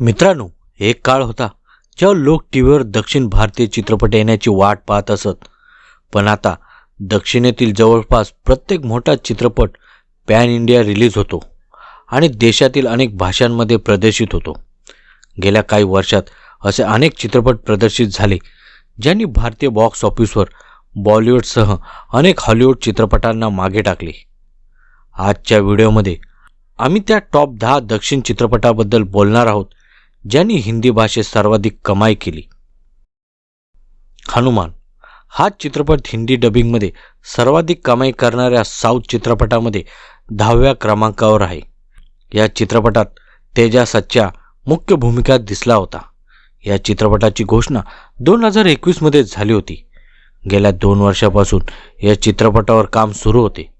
मित्रांनो एक काळ होता जेव्हा लोक टी व्हीवर दक्षिण भारतीय चित्रपट येण्याची वाट पाहत असत. पण आता दक्षिणेतील जवळपास प्रत्येक मोठा चित्रपट पॅन इंडिया रिलीज होतो आणि देशातील अनेक भाषांमध्ये प्रदर्शित होतो. गेल्या काही वर्षात असे अनेक चित्रपट प्रदर्शित झाले ज्यांनी भारतीय बॉक्स ऑफिसवर बॉलिवूडसह अनेक हॉलिवूड चित्रपटांना मागे टाकले. आजच्या व्हिडिओमध्ये आम्ही त्या टॉप दहा दक्षिण चित्रपटाबद्दल बोलणार आहोत. ज्यांनी हिंदी भाषेत सर्वाधिक कमाई केली. हनुमान हा चित्रपट हिंदी डबिंगमध्ये सर्वाधिक कमाई करणाऱ्या साऊथ चित्रपटामध्ये दहाव्या क्रमांकावर आहे. या चित्रपटात तेजा सच्च्या मुख्य भूमिकात दिसला होता. या चित्रपटाची घोषणा दोन हजार एकवीसमध्ये झाली होती. गेल्या दोन वर्षापासून या चित्रपटावर काम सुरू होते.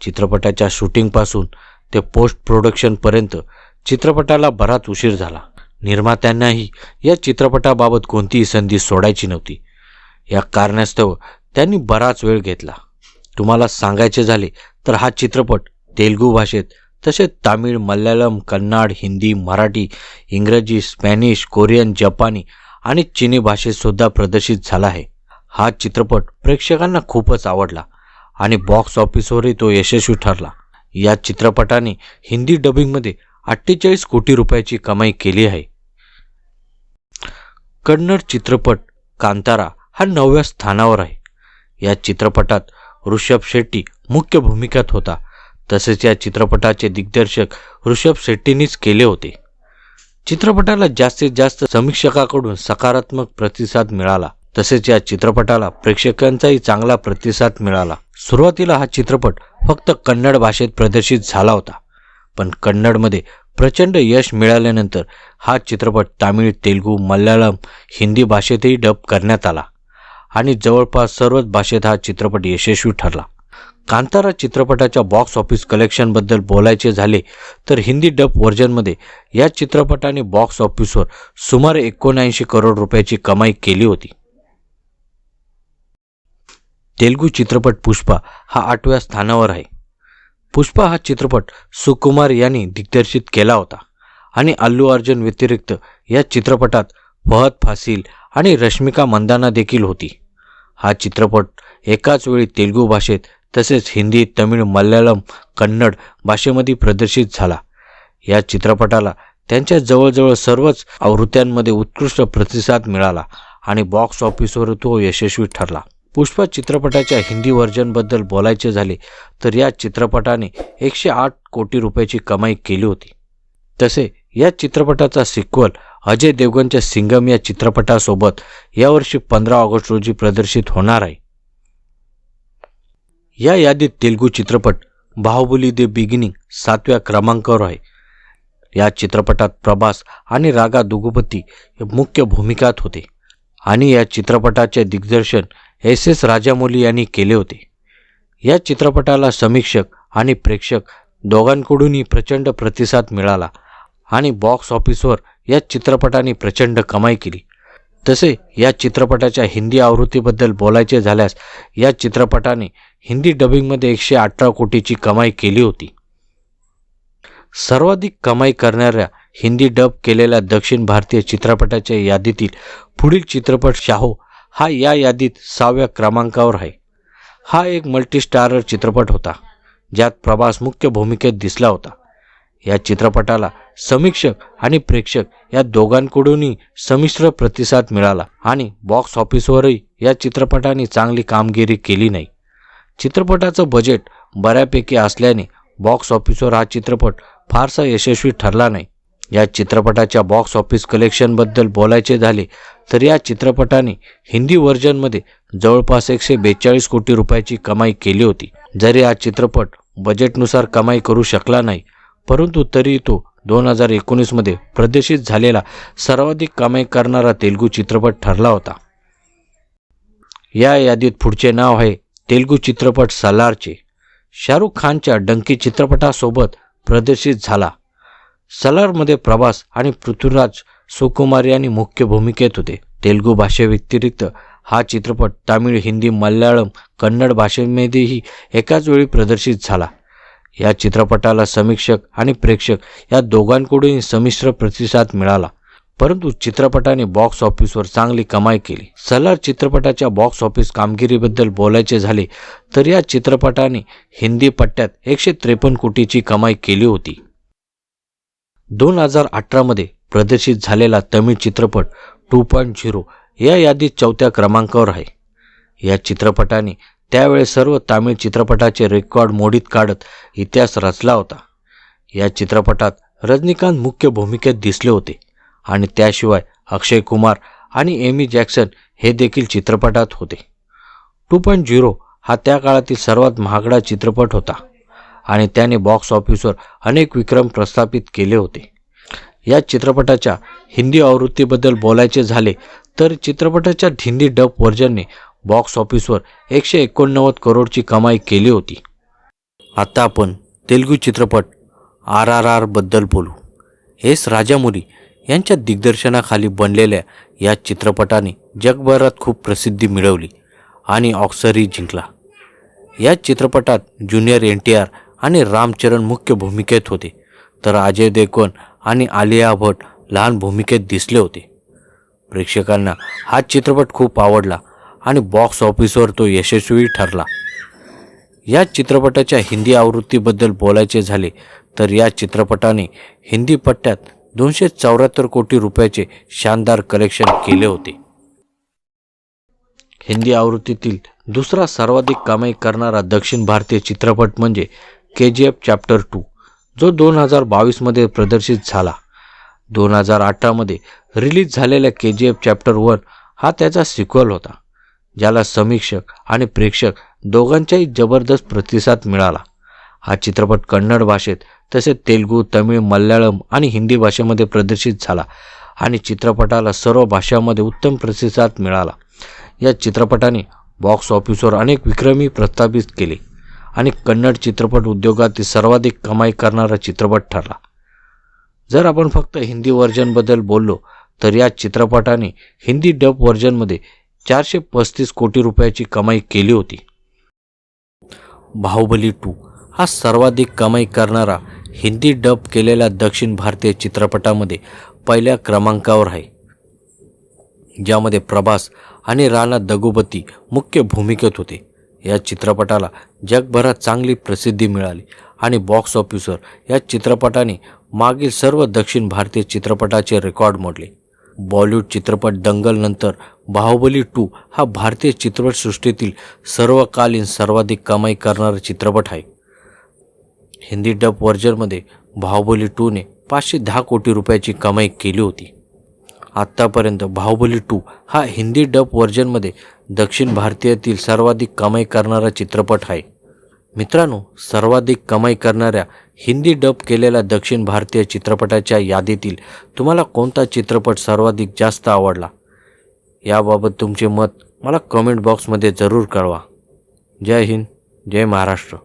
चित्रपटाच्या शूटिंगपासून ते पोस्ट प्रोडक्शनपर्यंत चित्रपटाला बराच उशीर झाला. निर्मात्यांनाही या चित्रपटाबाबत कोणतीही संधी सोडायची नव्हती. या कारणास्तव त्यांनी बराच वेळ घेतला. तुम्हाला सांगायचे झाले तर हा चित्रपट तेलुगू भाषेत तसेच तामिळ मल्याळम कन्नड हिंदी मराठी इंग्रजी स्पॅनिश कोरियन जपानी आणि चिनी भाषेतसुद्धा प्रदर्शित झाला आहे. हा चित्रपट प्रेक्षकांना खूपच आवडला आणि बॉक्स ऑफिसवरही तो यशस्वी ठरला. या चित्रपटाने हिंदी डबिंगमध्ये अठ्ठेचाळीस कोटी रुपयाची कमाई केली आहे. कन्नड चित्रपट कांतारा हा नवव्या स्थानावर आहे. या चित्रपटात ऋषभ शेट्टी मुख्य भूमिकेत होता. तसेच या चित्रपटाचे दिग्दर्शक ऋषभ शेट्टींनीच केले होते. चित्रपटाला जास्तीत जास्त समीक्षकाकडून सकारात्मक प्रतिसाद मिळाला. तसेच या चित्रपटाला प्रेक्षकांचाही चांगला प्रतिसाद मिळाला. सुरुवातीला हा चित्रपट फक्त कन्नड भाषेत प्रदर्शित झाला होता. पण कन्नडमध्ये प्रचंड यश मिळाल्यानंतर हा चित्रपट तामिळ तेलुगू मल्याळम हिंदी भाषेतही डब करण्यात आला आणि जवळपास सर्वच भाषेत हा चित्रपट यशस्वी ठरला. कांतारा चित्रपटाच्या बॉक्स ऑफिस कलेक्शनबद्दल बोलायचे झाले तर हिंदी डब व्हर्जनमध्ये या चित्रपटाने बॉक्स ऑफिसवर सुमारे एकोणऐंशी करोड रुपयाची कमाई केली होती. तेलुगू चित्रपट पुष्पा हा आठव्या स्थानावर आहे. पुष्पा हा चित्रपट सुकुमार यांनी दिग्दर्शित केला होता. आणि अल्लू अर्जुन व्यतिरिक्त या चित्रपटात फहद फासिल आणि रश्मिका मंदाना देखील होती. हा चित्रपट एकाच वेळी तेलुगू भाषेत तसेच हिंदी तमिळ मल्याळम कन्नड भाषेमध्ये प्रदर्शित झाला. या चित्रपटाला त्यांच्या जवळजवळ सर्वच आवृत्त्यांमध्ये उत्कृष्ट प्रतिसाद मिळाला आणि बॉक्स ऑफिसवर तो यशस्वी ठरला. पुष्पा चित्रपटाच्या हिंदी व्हर्जनबद्दल बोलायचे झाले तर या चित्रपटाने एकशे आठ कोटी रुपयाची कमाई केली होती. तसे या चित्रपटाचा सिक्वल अजय देवगनच्या सिंगम या चित्रपटासोबत यावर्षी पंधरा ऑगस्ट रोजी प्रदर्शित होणार आहे. या यादीत तेलुगू चित्रपट बाहुबली द बिगिनिंग सातव्या क्रमांकावर आहे. या चित्रपटात प्रभास आणि रागा दुगुपती मुख्य भूमिकात होते आणि या चित्रपटाचे दिग्दर्शन एस एस राजामौली यांनी केले होते. या चित्रपटाला समीक्षक आणि प्रेक्षक दोघांकडूनही प्रचंड प्रतिसाद मिळाला आणि बॉक्स ऑफिसवर या चित्रपटाने प्रचंड कमाई केली. तसे या चित्रपटाच्या हिंदी आवृत्तीबद्दल बोलायचे झाल्यास या चित्रपटाने हिंदी डबिंगमध्ये एकशे अठरा कोटीची कमाई केली होती. सर्वाधिक कमाई करणाऱ्या हिंदी डब केलेल्या दक्षिण भारतीय चित्रपटाच्या यादीतील पुढील चित्रपट शाहो हा या यादीत सहाव्या क्रमांकावर आहे. हा एक मल्टीस्टारर चित्रपट होता ज्यात प्रभास मुख्य भूमिकेत दिसला होता. या चित्रपटाला समीक्षक आणि प्रेक्षक या दोघांकडूनही संमिश्र प्रतिसाद मिळाला आणि बॉक्स ऑफिसवरही या चित्रपटाने चांगली कामगिरी केली नाही. चित्रपटाचं बजेट बऱ्यापैकी असल्याने बॉक्स ऑफिसवर हा चित्रपट फारसा यशस्वी ठरला नाही. या चित्रपटाच्या बॉक्स ऑफिस कलेक्शनबद्दल बोलायचे झाले तर या चित्रपटाने हिंदी व्हर्जनमध्ये जवळपास एकशे बेचाळीस कोटी रुपयाची कमाई केली होती. जरी हा चित्रपट बजेटनुसार कमाई करू शकला नाही परंतु तरी तो दोन हजार एकोणीसमध्ये प्रदर्शित झालेला सर्वाधिक कमाई करणारा तेलुगू चित्रपट ठरला होता. या यादीत पुढचे नाव आहे तेलुगू चित्रपट सलारचे. शाहरुख खानच्या डंकी चित्रपटासोबत प्रदर्शित झाला. सलारमध्ये प्रभास आणि पृथ्वीराज सुकुमार यांनी मुख्य भूमिकेत होते. तेलुगू भाषेव्यतिरिक्त हा चित्रपट तामिळ हिंदी मल्याळम कन्नड भाषेमध्येही एकाच वेळी प्रदर्शित झाला. या चित्रपटाला समीक्षक आणि प्रेक्षक या दोघांकडून संमिश्र प्रतिसाद मिळाला. परंतु चित्रपटाने बॉक्स ऑफिसवर चांगली कमाई केली. सलार चित्रपटाच्या बॉक्स ऑफिस कामगिरीबद्दल बोलायचे झाले तर या चित्रपटाने हिंदी पट्ट्यात एकशे त्रेपन्न कोटीची कमाई केली होती. दोन हजार अठरामध्ये प्रदर्शित झालेला तमिळ चित्रपट टू पॉईंट झिरो या यादीत चौथ्या क्रमांकावर आहे. या चित्रपटाने त्यावेळेस सर्व तामिळ चित्रपटाचे रेकॉर्ड मोडीत काढत इतिहास रचला होता. या चित्रपटात रजनीकांत मुख्य भूमिकेत दिसले होते आणि त्याशिवाय अक्षय कुमार आणि एमी जॅक्सन हे देखील चित्रपटात होते. टू पॉईंट झिरो हा त्या काळातील सर्वात महागडा चित्रपट होता आणि त्याने बॉक्स ऑफिसवर अनेक विक्रम प्रस्थापित केले होते. या चित्रपटाच्या हिंदी आवृत्तीबद्दल बोलायचे झाले तर चित्रपटाच्या हिंदी डब व्हर्जनने बॉक्स ऑफिसवर एकशे एकोणनव्वद करोडची कमाई केली होती. आता आपण तेलुगू चित्रपट आर आर आरबद्दल बोलू. एस राजामुरी यांच्या दिग्दर्शनाखाली बनलेल्या या चित्रपटाने जगभरात खूप प्रसिद्धी मिळवली आणि ऑक्सरी जिंकला. या चित्रपटात ज्युनियर एन टी आर आणि रामचरण मुख्य भूमिकेत होते. तर अजय देवगण आणि आलिया भट लहान भूमिकेत दिसले होते. प्रेक्षकांना हा चित्रपट खूप आवडला आणि बॉक्स ऑफिसवर तो यशस्वी ठरला. या चित्रपटाच्या हिंदी आवृत्तीबद्दल बोलायचे झाले तर या चित्रपटाने हिंदी पट्ट्यात दोनशे चौऱ्याहत्तर कोटी रुपयाचे शानदार कलेक्शन केले होते. हिंदी आवृत्तीतील दुसरा सर्वाधिक कमाई करणारा दक्षिण भारतीय चित्रपट म्हणजे K G F chapter two जो दोन हजार बावीसमध्ये प्रदर्शित झाला. दोन हजार अठरामध्ये रिलीज झालेल्या K G F chapter one हा त्याचा सिक्वल होता. ज्याला समीक्षक आणि प्रेक्षक दोघांचाही जबरदस्त प्रतिसाद मिळाला. हा चित्रपट कन्नड भाषेत तसेच तेलुगू तमिळ मल्याळम आणि हिंदी भाषेमध्ये प्रदर्शित झाला आणि चित्रपटाला सर्व भाषांमध्ये उत्तम प्रतिसाद मिळाला. या चित्रपटाने बॉक्स ऑफिसवर अनेक विक्रमी प्रस्थापित केले आणि कन्नड चित्रपट उद्योगातील सर्वाधिक कमाई करणारा चित्रपट ठरला. जर आपण फक्त हिंदी व्हर्जनबद्दल बोललो तर या चित्रपटाने हिंदी डब व्हर्जनमध्ये चारशे पस्तीस कोटी रुपयाची कमाई केली होती. बाहुबली टू हा सर्वाधिक कमाई करणारा हिंदी डब केलेल्या दक्षिण भारतीय चित्रपटामध्ये पहिल्या क्रमांकावर आहे. ज्यामध्ये प्रभास आणि राणा दगुपती मुख्य भूमिकेत होते. या चित्रपटाला जगभरात चांगली प्रसिद्धी मिळाली आणि बॉक्स ऑफिसवर या चित्रपटाने मागील सर्व दक्षिण भारतीय चित्रपटाचे रेकॉर्ड मोडले. बॉलिवूड चित्रपट दंगलनंतर बाहुबली टू हा भारतीय चित्रपटसृष्टीतील सर्वकालीन सर्वाधिक कमाई करणारा चित्रपट आहे. हिंदी डब व्हर्जनमध्ये बाहुबली टूने पाचशे दहा कोटी रुपयाची कमाई केली होती. आत्तापर्यंत बाहुबली टू हा हिंदी डब व्हर्जनमध्ये दक्षिण भारतीयातील सर्वाधिक कमाई करणारा चित्रपट आहे. मित्रांनो सर्वाधिक कमाई करणाऱ्या हिंदी डब केलेल्या दक्षिण भारतीय चित्रपटाच्या यादीतील तुम्हाला कोणता चित्रपट सर्वाधिक जास्त आवडला? याबाबत तुमचे मत मला कमेंट बॉक्समध्ये जरूर कळवा. जय हिंद जय महाराष्ट्र.